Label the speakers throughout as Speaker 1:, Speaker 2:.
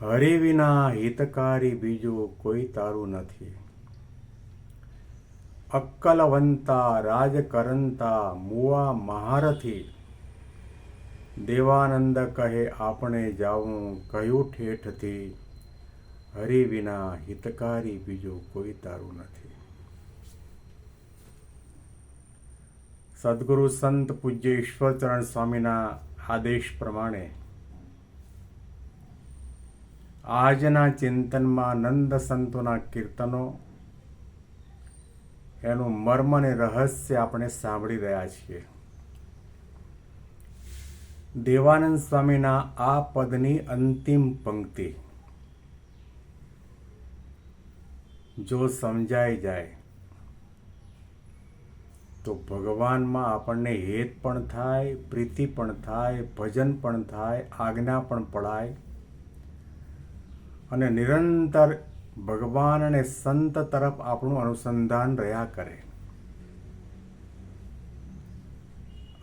Speaker 1: હરિ વિના હિતકારી બીજું કોઈ તારું નથી. અક્કલવંતા, રાજકરંતા, મુવા મહારથી. દેવાનંદ કહે, આપણે જાવું કયું ઠેઠથી? હરિ વિના હિતકારી બીજું કોઈ તારું નથી. સદગુરુ સંત પૂજ્ય ઈશ્વરચરણ સ્વામીના આદેશ પ્રમાણે આજના ચિંતનમાં નંદ સંતોના કીર્તનો, એનું મર્મ અને રહસ્ય આપણે સાંભળી રહ્યા છીએ. દેવાનંદ સ્વામીના આ પદની અંતિમ પંક્તિ. જો સમજાઈ જાય, તો ભગવાનમાં આપણને હેત પણ થાય, પ્રીતિ પણ થાય, ભજન પણ થાય, આજ્ઞા પણ પડાય. અને નિરંતર ભગવાન અને સંત તરફ આપણું અનુસંધાન રહ્યા કરે.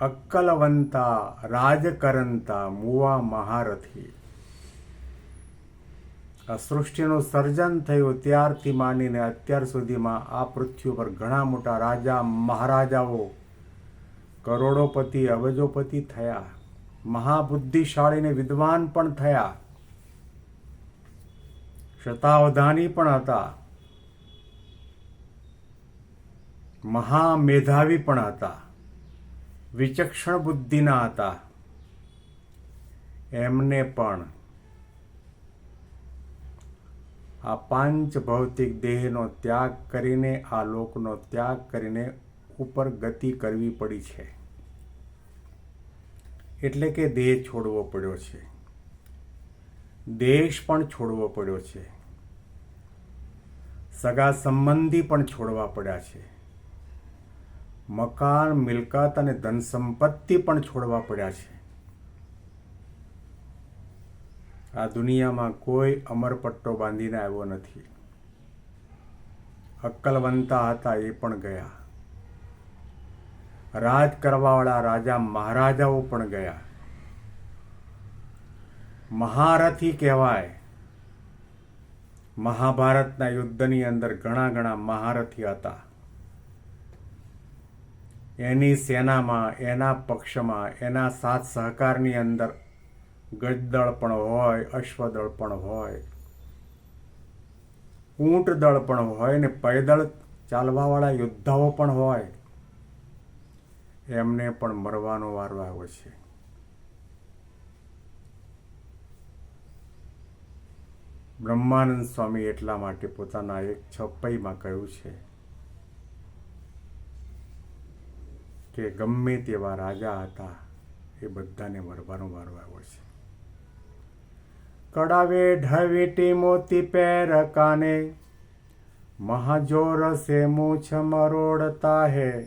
Speaker 1: અક્કલવંતા, રાજકરંતા, મુવા મહારથી. આ સૃષ્ટિનું સર્જન થયું ત્યારથી માંડીને અત્યાર સુધીમાં આ પૃથ્વી પર ઘણા મોટા રાજા, મહારાજાઓ, કરોડોપતિ, અબજોપતિ થયા. મહાબુદ્ધિશાળીને વિદ્વાન પણ થયા. શતાવધાની પણ હતા. મહામેધાવી પણ હતા. વિચક્ષણ બુદ્ધિના હતા. એમને પણ આ પાંચ ભૌતિક દેહનો ત્યાગ કરીને, આ લોકનો ત્યાગ કરીને ઉપર ગતિ કરવી પડી છે. એટલે કે દેહ છોડવો પડ્યો છે. દેશ પણ છોડવો પડ્યો છે. સગા સંબંધી પણ છોડવા પડ્યા છે. મકાન, મિલકત અને ધન સંપત્તિ પણ છોડવા પડ્યા છે. આ દુનિયામાં કોઈ અમરપટ્ટો બાંધીને આવ્યો નથી. અક્કલવંતા હતા એ પણ ગયા. રાજ કરવાવાળા રાજા મહારાજાઓ પણ ગયા. મહારથી કહેવાય. મહાભારતના યુદ્ધની અંદર ઘણા ઘણા મહારથી હતા. એની સેનામાં, એના પક્ષમાં, એના સાથ સહકારની અંદર ગજદળ પણ હોય, અશ્વદળ પણ હોય. ઊંટ દળ પણ હોય ને પૈદળ ચાલવાવાળા યોદ્ધાઓ પણ હોય. એમને પણ મરવાનો વારો આવ્યો છે. બ્રહ્માનંદ સ્વામી એટલા માટે પોતાના એક છપ્પઈમાં કહ્યું છે કે ગમે તેવા રાજા હતા એ બધાને વરવાનો વારો આવ્યો છે. કડાવે ઢવીટી મોતી પેર કાને, મહાજોર સે મૂછ મરોડતા હે.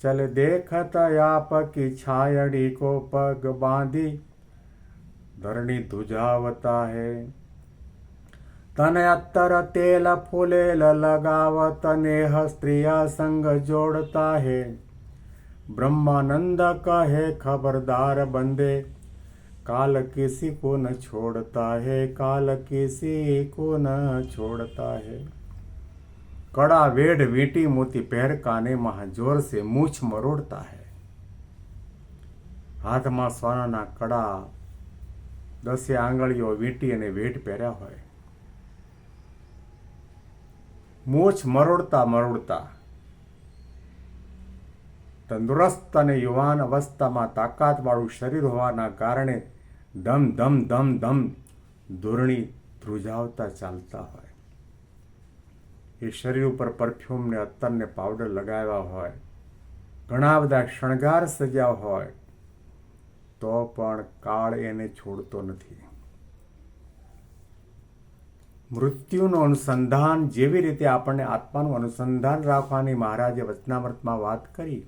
Speaker 1: ચલ દેખત આપ કી છાયડી કો પગ બાંધી, ધરણી ધુજાવતા હે. તને અત્તર તેલ ફૂલેલ લગાવત નેહ સ્ત્રીયા સંગ જોડતા હે. બ્રહ્માનંદ કહે, ખબરદાર બંદે, કાલ કિસી કો ન છોડતા હે? કાલ કિસી કો ન છોડતા હે? કડા વેઢ વીટી મોતી પહેરકાને મહાજોર સે મૂછ મરોડતા હે. હાથમાં સોનાના કડા દસે આંગળીઓ વીંટી અને વેટ પહેર્યા હોય. મૂછ મરોડતા મરોડતા. તંદુરસ્ત અને યુવાન અવસ્થામાં તાકાતવાળું શરીર હોવાના કારણે ધમ ધમ ધમ ધમ ધોરણી ધ્રુજાવતા ચાલતા હોય. એ શરીર ઉપર પરફ્યુમને અત્તરને પાવડર લગાવ્યા હોય. ઘણા બધા શણગાર સજ્યા હોય. તો પણ કાળ એને છોડતો નથી. મૃત્યુનું અનુસંધાન જેવી રીતે આપણને આત્માનું અનુસંધાન રાખવાની મહારાજે વચનામૃતમાં વાત કરી,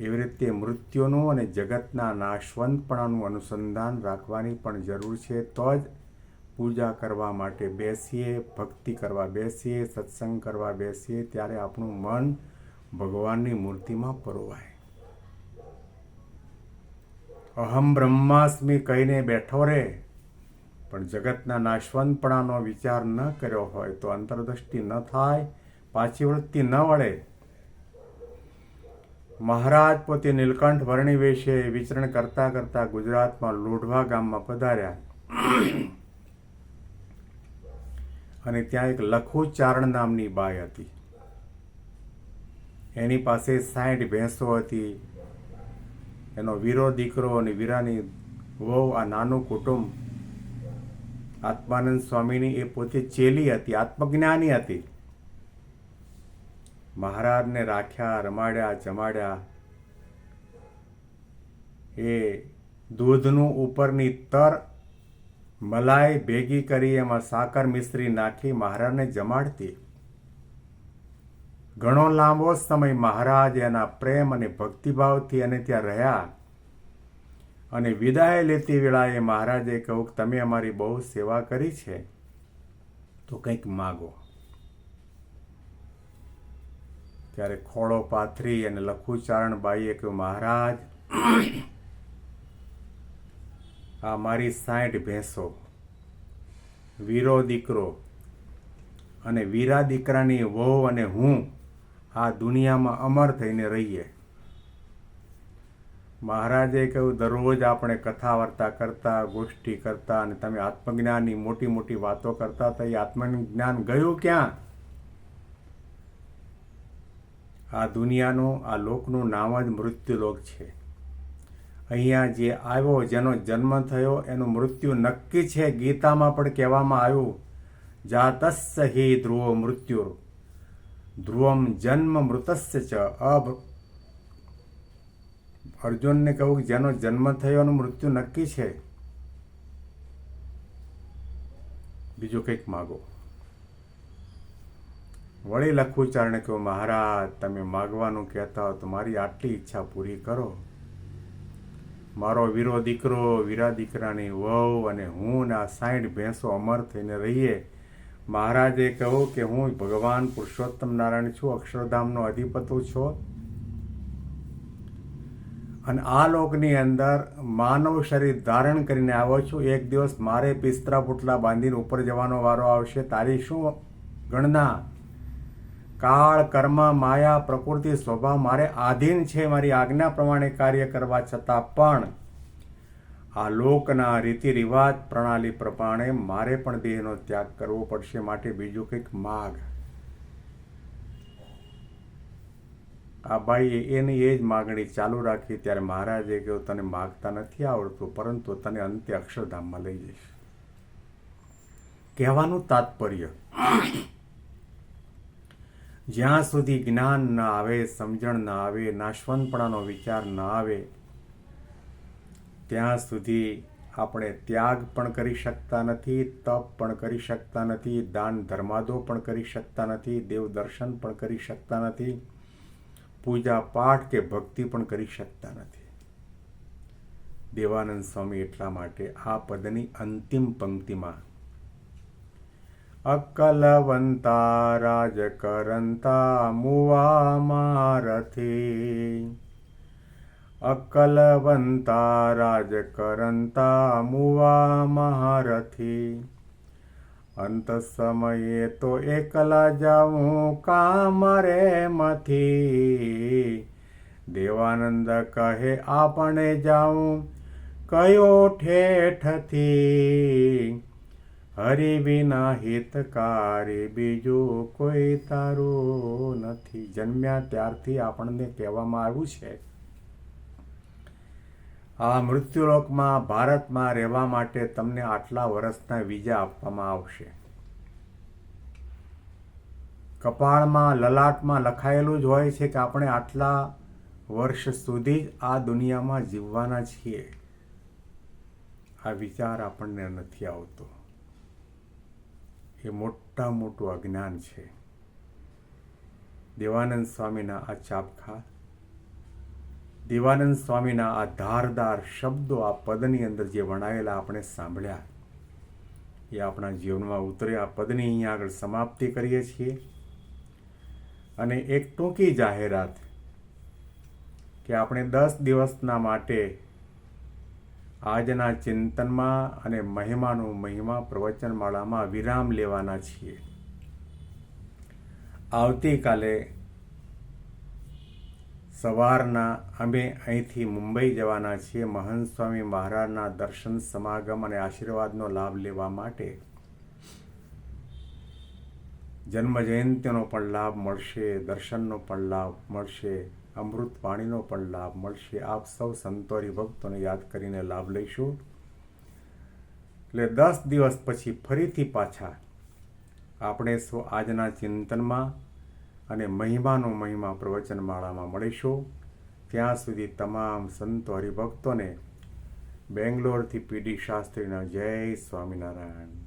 Speaker 1: એવી રીતે મૃત્યુનું અને જગતના નાશવંતપણાનું અનુસંધાન રાખવાની પણ જરૂર છે. તો જ પૂજા કરવા માટે બેસીએ, ભક્તિ કરવા બેસીએ, સત્સંગ કરવા બેસીએ, ત્યારે આપણું મન ભગવાનની મૂર્તિમાં પરોવાય. અહમ બ્રહ્માસ્મી કહીને બેઠો રે પણ જગતના નાશવંતપણાનો વિચાર ન કર્યો હોય તો અંતરદ્રષ્ટિ ન થાય પાછી વૃત્તિ ન વળે. મહારાજ પોતે નીલકંઠ વર્ણી વેશે વિચરણ કરતા કરતા ગુજરાતમાં લોઢવા ગામમાં પધાર્યા. અને ત્યાં એક લખુ ચારણ નામની બાઈ હતી. એની પાસે સાઠ ભેંસો હતી. એનો વીરો દીકરો અને વીરાની વહુ આ નાનું કુટુંબ આત્માનંદ સ્વામીની એ પોતે ચેલી હતી, આત્મજ્ઞાની હતી. મહારાજને રાખ્યા, રમાડ્યા, જમાડ્યા. એ દૂધનું ઉપરની તર મલાઈ ભેગી કરી, એમાં સાકર મિશ્રી નાખી, મહારાજને જમાડતી. ઘણો લાંબો સમય મહારાજ એના પ્રેમ અને ભક્તિભાવથી અને ત્યાં રહ્યા. અને વિદાય લેતી વેળાએ મહારાજે કહ્યું કે તમે અમારી બહુ સેવા કરી છે. તો કંઈક માગો. ત્યારે ખોળો પાથરી અને લખુચારણ બાઈએ કહ્યું, મહારાજ, આ મારી સાઠ ભેંસો, વીરો દીકરો અને વીરા દીકરાની વહુ અને હું આ દુનિયામાં અમર થઈને રહીએ. મહારાજે કહ્યું, દરરોજ આપણે કથા વાર્તા કરતા, ગોષ્ઠી કરતા અને તમે આત્મજ્ઞાનની મોટી મોટી વાતો કરતા તો એ આત્મજ્ઞાન ગયું ક્યાં? આ દુનિયાનું, આ લોકનું નામ જ મૃત્યુલોક છે. અહીંયા જે આવ્યો, જેનો જન્મ થયો, એનું મૃત્યુ નક્કી છે, ગીતામાં પણ કહેવામાં આવ્યું, જાતસ્ય હિ ધ્રુવ મૃત્યુ ધ્રુવમ જન્મ મૃતસ્ય ચ અભ અર્જુનને કહું કે જેનો જન્મ થયો મૃત્યુ નક્કી છે. બીજું કંઈક માગો. વળી લખવું ચારણે કહ્યું, મહારાજ, તમે માગવાનું કહેતા હો તો મારી આટલી ઈચ્છા પૂરી કરો. મારો વીરો દીકરો, વીરા દીકરાની વહુ અને હું ને આ સાઠ ભેંસો અમર થઈને રહીએ. મહારાજે કહ્યું કે હું ભગવાન પુરુષોત્તમ નારાયણ છું, અક્ષરધામનો અધિપતુ છું. અને આ લોકની અંદર માનવ શરીર ધારણ કરીને આવ્યો છું. એક દિવસ મારે પિસ્તરા પુટલા બાંધીને ઉપર જવાનો વારો આવશે. તારી શું ગણના? કાળ, કર્મ, માયા, પ્રકૃતિ, સ્વભાવ મારે આધીન છે. મારી આજ્ઞા પ્રમાણે કાર્ય કરવા છતાં પણ આ લોકના રીતિ રિવાજ પ્રણાલી પ્રમાણે મારે પણ દેહનો ત્યાગ કરવો પડશે. માટે બીજું કંઈક માગ. આ ભાઈએ એની એ જ માગણી ચાલુ રાખી ત્યારે મહારાજે કહ્યું, તને માગતા નથી આવડતું, પરંતુ તને અંતે અક્ષરધામમાં લઈ જઈશ. કહેવાનું તાત્પર્ય. જ્યાં સુધી જ્ઞાન ન આવે, સમજણ ન આવે, નાશવંતપણાનો વિચાર ન આવે, ત્યાં સુધી આપણે ત્યાગ પણ કરી શકતા નથી, તપ પણ કરી શકતા નથી, દાન ધર્માદો પણ કરી શકતા નથી, દેવ દર્શન પણ કરી શકતા નથી. પૂજા પાઠ કે ભક્તિ પણ કરી શકતા નથી. દેવાનંદ સ્વામી એટલા માટે આ પદની અંતિમ પંક્તિમાં અકલવંતા રાજ કરંતા મુવા મારથી. અકલવંતા રાજ કરંતા મુવા મહારથી અંત સમયે તો એકલા જાઉં કામ રે મથી. દેવાનંદ કહે, આપણે જાઉં કયો ઠેઠથી? હરિ વિના હિતકારી બીજું કોઈ તારું નથી. જન્મ્યા ત્યારથી આપણને કહેવામાં આવ્યું છે આ મૃત્યુલોકમાં ભારતમાં રહેવા માટે તમને આટલા વર્ષના વિઝા આપવામાં આવશે. કપાળમાં, લલાટમાં લખાયેલું જ હોય છે કે આપણે આટલા વર્ષ સુધી જ આ દુનિયામાં જીવવાના છીએ. આ વિચાર આપણને નથી આવતો. એ મોટા મોટું અજ્ઞાન છે. દેવાનંદ સ્વામીના આ ચાપખા દેવાનંદ સ્વામીના આ ધારદાર શબ્દો આ પદની અંદર જે વણાયેલા આપણે સાંભળ્યા, એ આપણા જીવનમાં ઉતરે. આ પદની અહીંયા આગળ સમાપ્તિ કરીએ છીએ. અને એક ટૂંકી જાહેરાત કે આપણે દસ દિવસના માટે આજના ચિંતનમાં અને મહિમાનું મહિમા પ્રવચનમાળામાં વિરામ લેવાના છીએ. આવતીકાલે સવારના અમે અહીંથી મુંબઈ જવાના છીએ. મહંત સ્વામી મહારાજના દર્શન, સમાગમ અને આશીર્વાદનો લાભ લેવા માટે. જન્મ જયંતિનો પણ લાભ મળશે, દર્શનનો પણ લાભ મળશે અમૃત પાણીનો પણ લાભ મળશે. આપ સૌ સંતો ભક્તોને યાદ કરીને લાભ લઈશું. એટલે દસ દિવસ પછી ફરીથી પાછા આપણે સૌ આજના ચિંતનમાં અને મહિમાનો મહિમા પ્રવચનમાળામાં મળીશું. ત્યાં સુધી તમામ સંતો હરિભક્તોને બેંગ્લોરથી પીડી શાસ્ત્રીના જય સ્વામિનારાયણ.